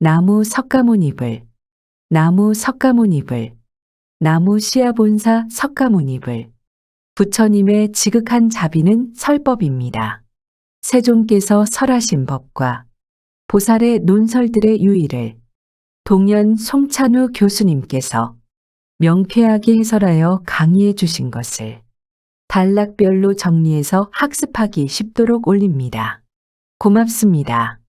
나무 석가모니불, 나무 석가모니불, 나무 시아본사 석가모니불. 부처님의 지극한 자비는 설법입니다. 세종께서 설하신 법과 보살의 논설들의 유의를 동연 송찬우 교수님께서 명쾌하게 해설하여 강의해 주신 것을 단락별로 정리해서 학습하기 쉽도록 올립니다. 고맙습니다.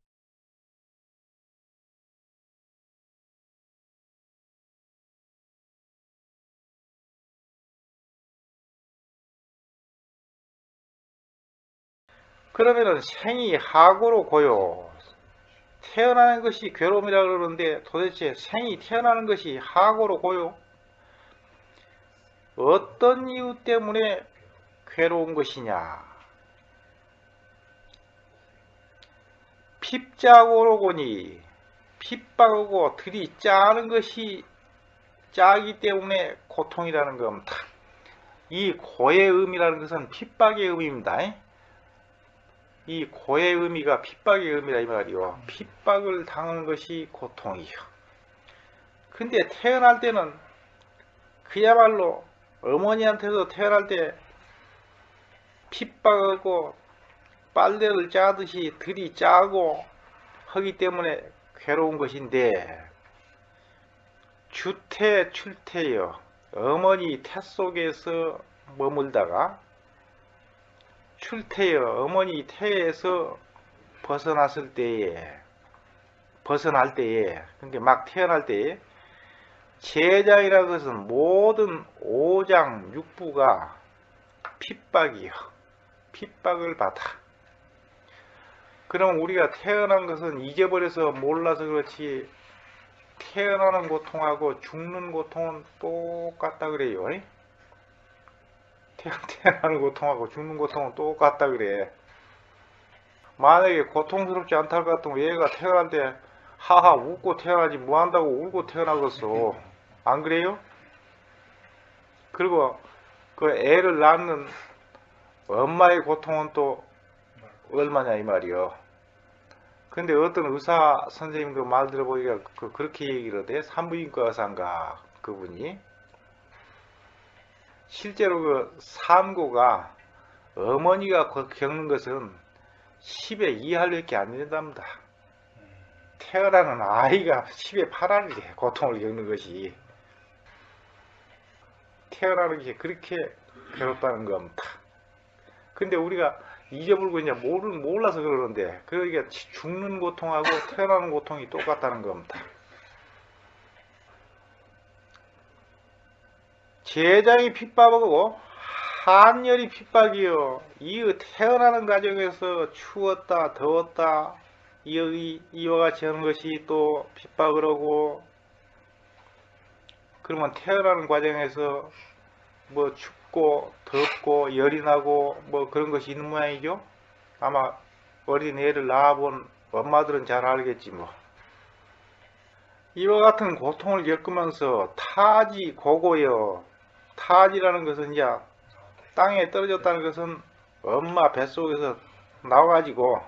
그러면은 생이 하고로 고요. 태어나는 것이 괴로움이라 그러는데 도대체 생이 태어나는 것이 하고로 고요. 어떤 이유 때문에 괴로운 것이냐? 핍자고로 고니 핍박하고 들이 짜는 것이 짜기 때문에 고통이라는 겁니다. 이 고의 의미라는 것은 핍박의 의미입니다. 이 고의 의미가 핍박의 의미라 이 말이요. 핍박을 당하는 것이 고통이요. 근데 태어날 때는 그야말로 어머니한테서 태어날 때 핍박하고 빨래를 짜듯이 들이 짜고 하기 때문에 괴로운 것인데 주태 출태여 어머니 태 속에서 머물다가 출태여 어머니 태에서 벗어났을 때에 벗어날 때에 그러니까 막 태어날 때에 제장이라 것은 모든 오장 육부가 핍박이요 핍박을 받아. 그럼 우리가 태어난 것은 잊어버려서 몰라서 그렇지 태어나는 고통하고 죽는 고통은 똑같다 그래요 태- 태어나는 고통하고 죽는 고통은 똑같다 그래. 만약에 고통스럽지 않다 것 같으면 얘가 태어날 때 하하 웃고 태어나지 뭐 한다고 울고 태어나겠어. 안 그래요? 그리고 그 애를 낳는 엄마의 고통은 또 얼마냐 이 말이요. 근데 어떤 의사 선생님 그 말 들어보니까 그 그렇게 얘기를 하대. 산부인과 의사인가 그분이. 실제로 그 산고가 어머니가 거- 겪는 것은 10의 2할밖에 안 된답니다. 태어나는 아이가 10의 8할이 고통을 겪는 것이 태어나는 게 그렇게 괴롭다는 겁니다. 근데 우리가 잊어버리고 이제 모르, 몰라서 그러는데 그러니까 죽는 고통하고 태어나는 고통이 똑같다는 겁니다. 제장이 핍박하고 한열이 핍박이요. 이 태어나는 과정에서 추웠다 더웠다 이, 이와 같이 하는 것이 또 핍박을 하고 그러면 태어나는 과정에서 뭐 춥고 덥고 열이 나고 뭐 그런 것이 있는 모양이죠. 아마 어린 애를 낳아본 엄마들은 잘 알겠지 뭐. 이와 같은 고통을 겪으면서 타지 고고여 타지라는 것은 이제 땅에 떨어졌다는 것은 엄마 뱃속에서 나와가지고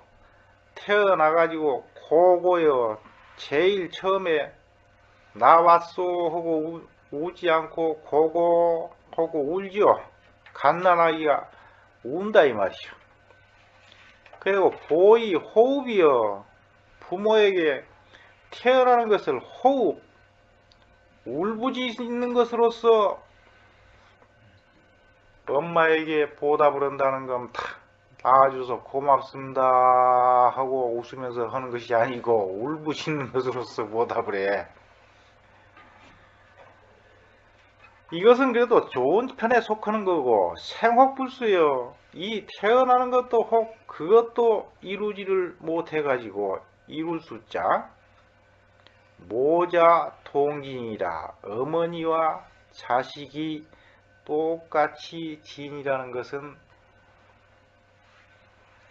태어나가지고 고고여 제일 처음에 나왔소 하고 우, 지 않고 고고 하고 울지요. 갓난아기가 운다 이 말이죠. 그리고 보이 호흡이요. 부모에게 태어나는 것을 호흡 울부짖는 것으로서 엄마에게 보답을 한다는 건다 아주서 고맙습니다 하고 웃으면서 하는 것이 아니고 울부짖는 것으로서 보답을 해. 이것은 그래도 좋은 편에 속하는 거고 생혹불수요. 이 태어나는 것도 혹 그것도 이루지를 못해가지고 이룰 숫자 모자 통진이라 어머니와 자식이 똑같이 지인이라는 것은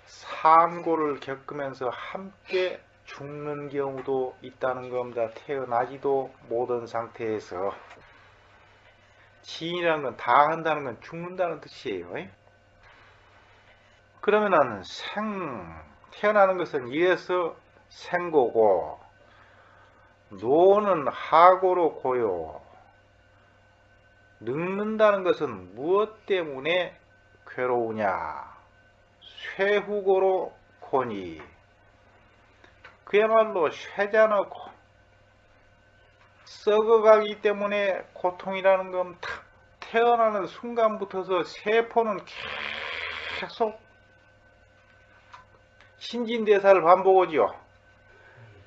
산고를 겪으면서 함께 죽는 경우도 있다는 겁니다. 태어나지도 못한 상태에서 지인이라는 건 다 한다는 건 죽는다는 뜻이에요. 그러면은 생 태어나는 것은 이래서 생고고 노는 하고로 고요. 늙는다는 것은 무엇 때문에 괴로우냐? 쇠후고로 고니. 그야말로 쇠자놓고 썩어가기 때문에 고통이라는 건탁 태어나는 순간부터서 세포는 계속 신진대사를 반복하지요.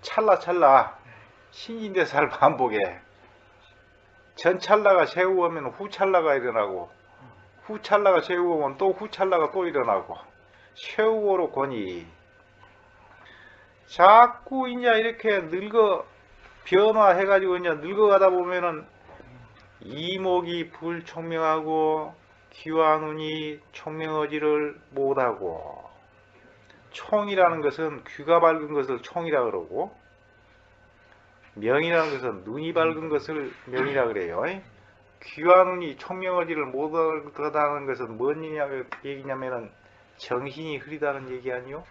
찰나찰나 신진대사를 반복해. 전 찰나가 세우면 후 찰나가 일어나고 후 찰나가 세우면 또 후 찰나가 또 일어나고 세우고로 거니. 자꾸 이제 이렇게 늙어 변화해 가지고 이제 늙어가다 보면은 이목이 불총명하고 귀와 눈이 총명하지를 못하고 총이라는 것은 귀가 밝은 것을 총이라 그러고 명이라는 것은 눈이 밝은 것을 명이라 그래요. 귀와 눈이 총명하지를 못하다는 것은 뭔 얘기냐면은 정신이 흐리다는 얘기 아니요?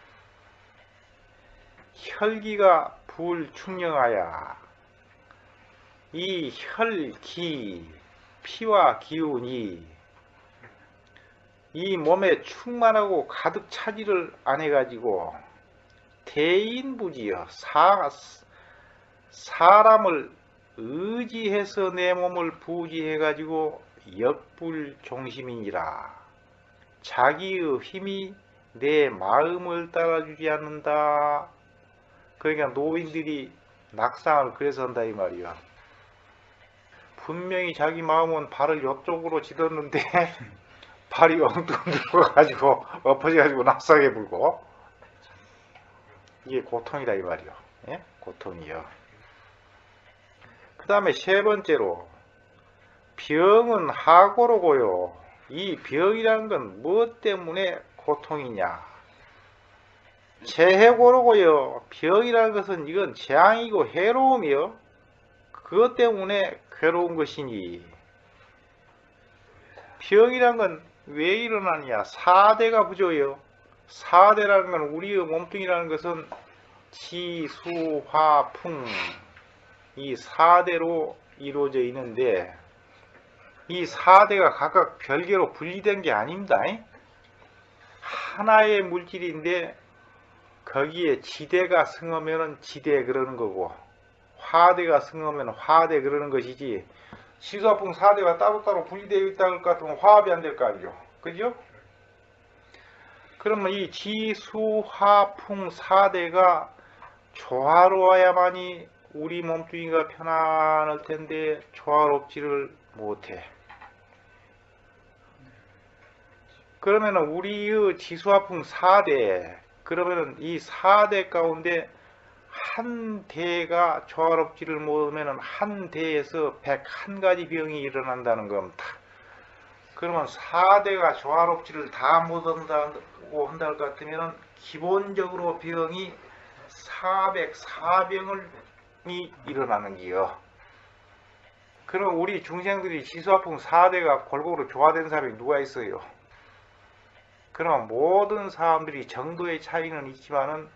혈기가 불충령하야 이 혈기 피와 기운이 이 몸에 충만하고 가득 차지를 안 해가지고 대인부지여 사, 사람을 의지해서 내 몸을 부지해가지고 역불종심이니라. 자기의 힘이 내 마음을 따라주지 않는다. 그러니까 노인들이 낙상을 그래서 한다 이 말이야. 분명히 자기 마음은 발을 옆쪽으로 지었는데 발이 엉뚱 늙어가지고 엎어져가지고 낙상에 불고. 이게 고통이다 이 말이요 예? 고통이요 그 다음에 세 번째로 병은 하고로고요. 이 병이라는 건 무엇 때문에 고통이냐? 재해고로고요. 병이라는 것은 이건 재앙이고 해로움이요 그것 때문에 괴로운 것이니. 병이란 건 왜 일어나느냐? 사대가 부조요. 사대라는 건 우리의 몸뚱이라는 것은 지수화풍 이 사대로 이루어져 있는데 이 사대가 각각 별개로 분리된 게 아닙니다 하나의 물질인데 거기에 지대가 승하면은 지대 그러는 거고 화대가 승하면 화대 그러는 것이지 시소화풍 사대가 따로따로 분리되어 있다 것 같으면 화합이 안 될 거 아니죠 그죠? 그러면 이 지수화풍 사대가 조화로워야만이 우리 몸뚱이가 편안할 텐데 조화롭지를 못해 그러면은 우리의 지수화풍 4대 그러면은 이 4대 가운데 한 대가 조화롭지를 못하면은 한 대에서 101가지 병이 일어난다는 겁니다. 그러면 4대가 조화롭지를 다 못한다고 한다 것 같으면은 기본적으로 병이 404병 이 일어나는 기요. 그럼 우리 중생들이 지수화풍 4대가 골고루 조화된 사람이 누가 있어요? 그럼 모든 사람들이 정도의 차이는 있지만은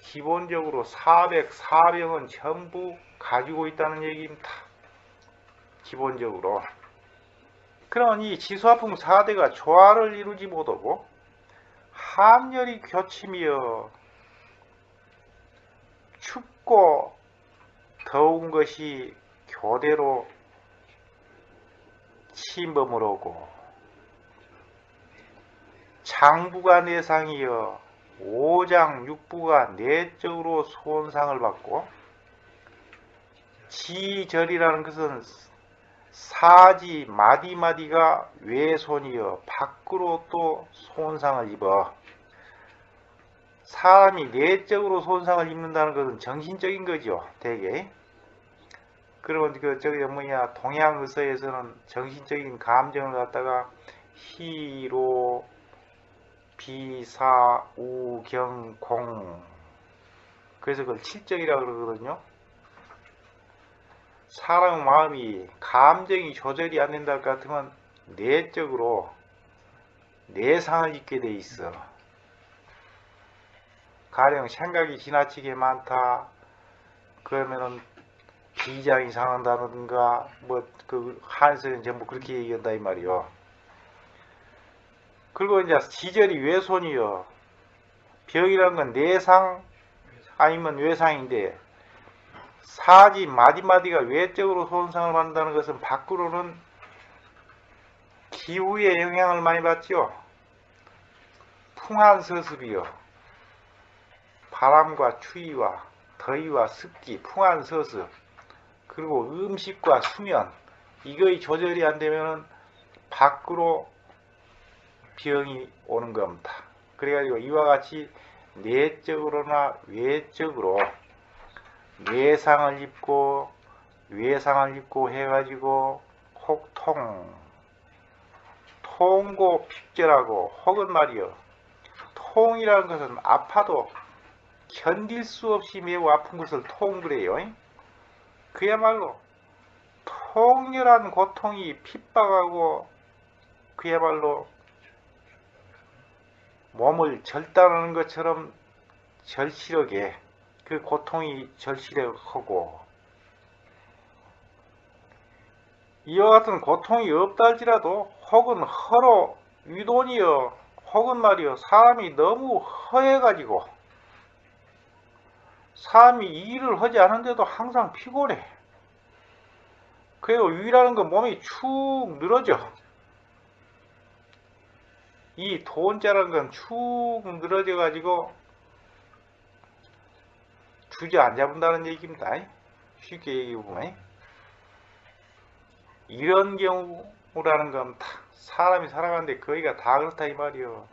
기본적으로 404병은 전부 가지고 있다는 얘기입니다. 기본적으로. 그러면 이 지수화풍 4대가 조화를 이루지 못하고 함열이 교침이여 춥고 더운 것이 교대로 침범을 오고 장부가 내상이여 오장 육부가 내적으로 손상을 받고 지절이라는 것은 사지 마디마디가 외손이여 밖으로 또 손상을 입어 사람이 내적으로 손상을 입는다는 것은 정신적인 거죠 대개. 그러면 그 저기 뭐냐 동양 의서에서는 정신적인 감정을 갖다가 희로 비사 우경 공. 그래서 그걸 칠정이라고 그러거든요. 사람 마음이 감정이 조절이 안 된다 것 같으면 내적으로 내상을 입게 돼 있어 가령 생각이 지나치게 많다 그러면은 비장이 상한다든가 뭐 그 한서는 전부 그렇게 얘기한다 이 말이요. 그리고 이제 지절이 외손이요. 벽이란 건 내상 아니면 외상인데 사지 마디마디가 외적으로 손상을 받는다는 것은 밖으로는 기후의 영향을 많이 받죠. 풍한 서습이요. 바람과 추위와 더위와 습기, 풍한 서습, 그리고 음식과 수면, 이거의 조절이 안 되면은 밖으로 병이 오는 겁니다. 그래가지고 이와 같이 내적으로나 외적으로 외상을 입고 외상을 입고 해가지고 혹통 통고 픽절하고 혹은 말이요 통이라는 것은 아파도 견딜 수 없이 매우 아픈 것을 통 그래요. 그야말로 통렬한 고통이 핍박하고 그야말로 몸을 절단하는 것처럼 절실하게 그 고통이 절실하고 이와 같은 고통이 없다 할지라도 혹은 허로 위돈이여 혹은 말이여 사람이 너무 허해가지고 사람이 일을 하지 않은데도 항상 피곤해. 그리고 위라는 건 몸이 축 늘어져. 이 돈자라는 건 축 늘어져 가지고 주저앉아본다는 얘기입니다. 쉽게 얘기해보면 이런 경우라는 건다 사람이 살아가는데 거의가 다 그렇다 이 말이요.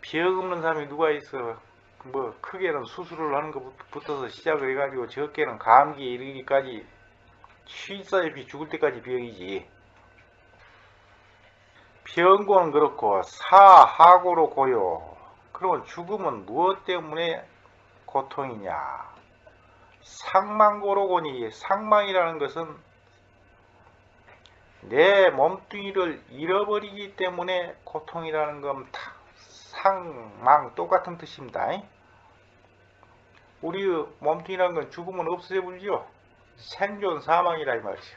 병 없는 사람이 누가 있어? 뭐 크게는 수술을 하는 것부터서 시작을 해가지고 적게는 감기에 이르기까지 쉬다시피 죽을 때까지 병이지. 병고는 그렇고 사하고로 고요. 그러면 죽음은 무엇 때문에 고통이냐? 상망고로 고니 상망이라는 것은 내 몸뚱이를 잃어버리기 때문에 고통이라는 건다 상망 똑같은 뜻입니다. 우리 몸뚱이라는 건 죽으면 없어져 버리죠. 생존 사망이라 이 말이죠.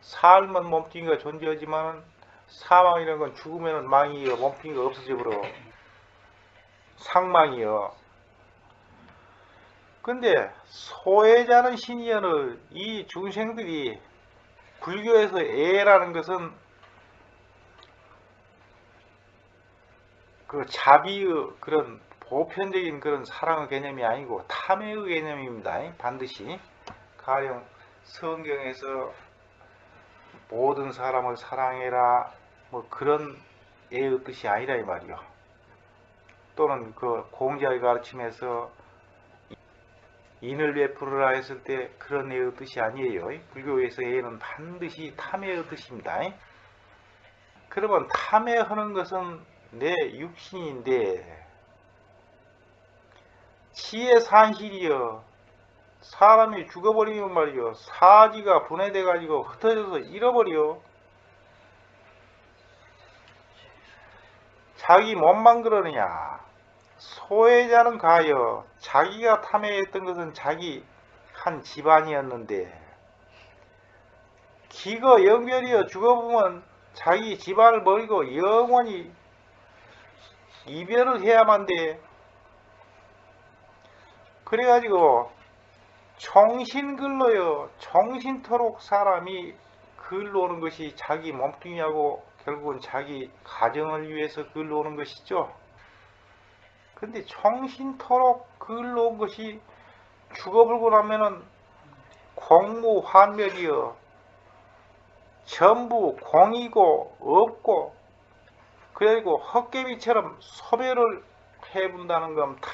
삶은 몸뚱이가 존재하지만 사망이라는 건 죽으면 망이요 몸뚱이가 없어져 버려. 상망이요. 근데 소외자는 신이여는 이 중생들이 불교에서 애라는 것은 그 자비의 그런 보편적인 그런 사랑의 개념이 아니고 탐애의 개념입니다. 반드시 가령 성경에서 모든 사람을 사랑해라 뭐 그런 애의 뜻이 아니라 이 말이요. 또는 그 공자의 가르침에서 인을 베풀으라 했을 때 그런 애의 뜻이 아니에요. 불교에서 애는 반드시 탐애의 뜻입니다. 그러면 탐애하는 것은 내 육신인데 치의 산실이여 사람이 죽어버리면 말이요 사지가 분해돼 가지고 흩어져서 잃어버려. 자기 몸만 그러느냐? 소외자는 가여 자기가 탐해했던 것은 자기 한 집안이었는데 기거 영별이여 죽어보면 자기 집안을 버리고 영원히 이별을 해야만 돼. 그래가지고 정신글로요 정신토록 사람이 글로 오는 것이 자기 몸뚱이하고 결국은 자기 가정을 위해서 글로 오는 것이죠. 근데 정신토록 글로 온 것이 죽어불고 나면은 공무환멸이여 전부 공이고 없고 그리고 헛개비처럼 소멸을 해본다는 겁니다.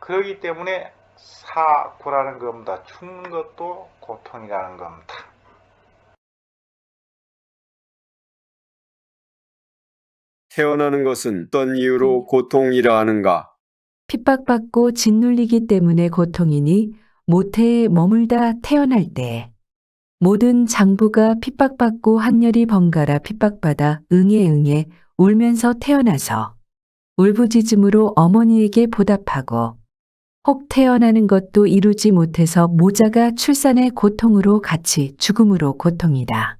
그러기 때문에 사고라는 겁니다. 죽는 것도 고통이라는 겁니다. 태어나는 것은 어떤 이유로 고통이라 하는가? 핍박받고 짓눌리기 때문에 고통이니 모태에 머물다 태어날 때 모든 장부가 핍박받고 한열이 번갈아 핍박받아 응애 응애 울면서 태어나서 울부짖음으로 어머니에게 보답하고 혹 태어나는 것도 이루지 못해서 모자가 출산의 고통으로 같이 죽음으로 고통이다.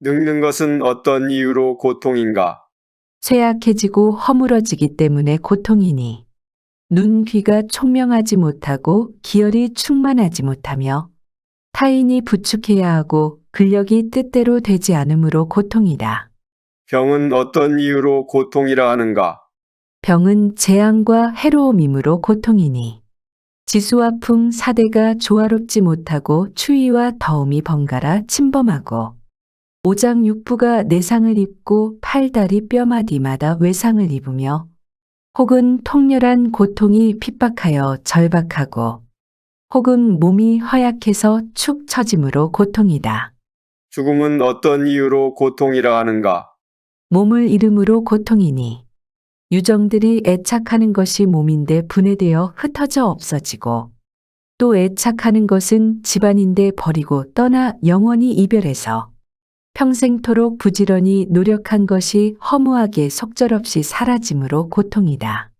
늙는 것은 어떤 이유로 고통인가? 쇠약해지고 허물어지기 때문에 고통이니 눈 귀가 총명하지 못하고 기혈이 충만하지 못하며 타인이 부축해야 하고 근력이 뜻대로 되지 않으므로 고통이다. 병은 어떤 이유로 고통이라 하는가? 병은 재앙과 해로움이므로 고통이니 지수와 풍 사대가 조화롭지 못하고 추위와 더움이 번갈아 침범하고 오장 육부가 내상을 입고 팔다리 뼈마디마다 외상을 입으며 혹은 통렬한 고통이 핍박하여 절박하고 혹은 몸이 허약해서 축 처짐으로 고통이다. 죽음은 어떤 이유로 고통이라 하는가? 몸을 잃음으로 고통이니 유정들이 애착하는 것이 몸인데 분해되어 흩어져 없어지고 또 애착하는 것은 집안인데 버리고 떠나 영원히 이별해서 평생토록 부지런히 노력한 것이 허무하게 속절없이 사라짐으로 고통이다.